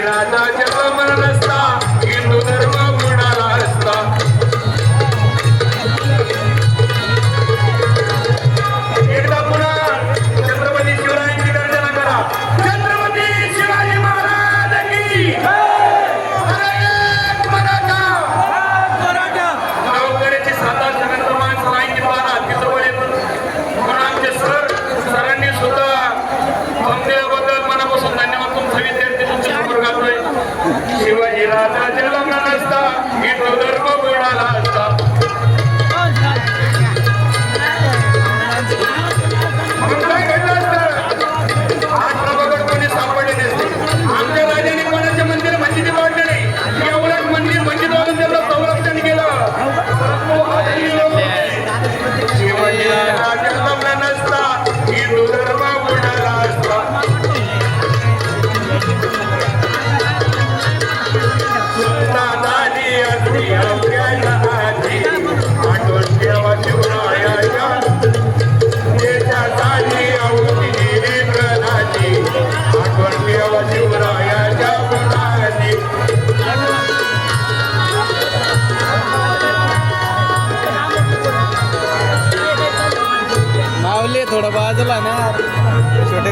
Raja Raja थोडं बाजूला ना. छोटे